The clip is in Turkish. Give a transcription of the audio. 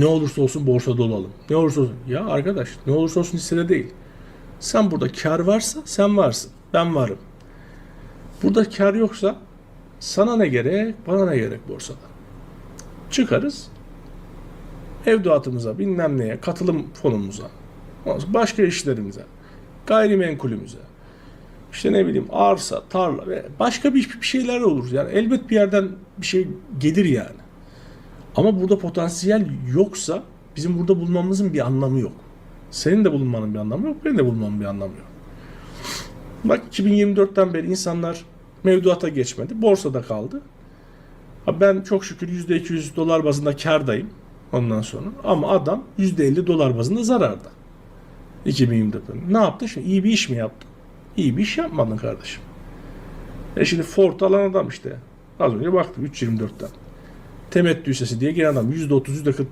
Ne olursa olsun borsada olalım. Ne olursa olsun. Ya arkadaş ne olursa olsun hissede değil. Sen burada kar varsa sen varsın. Ben varım. Burada kar yoksa sana ne gerek, bana ne gerek borsada. Çıkarız. Evduatımıza, bilmem neye, katılım fonumuza, başka işlerimize, gayrimenkulümüze, işte ne bileyim arsa, tarla ve başka bir, bir şeyler olur. Yani elbet bir yerden bir şey gelir yani. Ama burada potansiyel yoksa bizim burada bulunmamızın bir anlamı yok. Senin de bulunmanın bir anlamı yok, benim de bulunmamın bir anlamı yok. Bak 2024'ten beri insanlar mevduata geçmedi, borsada kaldı. Ben çok şükür %200 dolar bazında kardayım ondan sonra. Ama adam %50 dolar bazında zararda. 2024'te. Ne yaptı? Şimdi iyi bir iş mi yaptı? İyi bir iş yapmadın kardeşim. E şimdi Ford alan adam işte. Az önce baktım 3.24'ten. Temettü hissesi diye gelen adam. %30 %40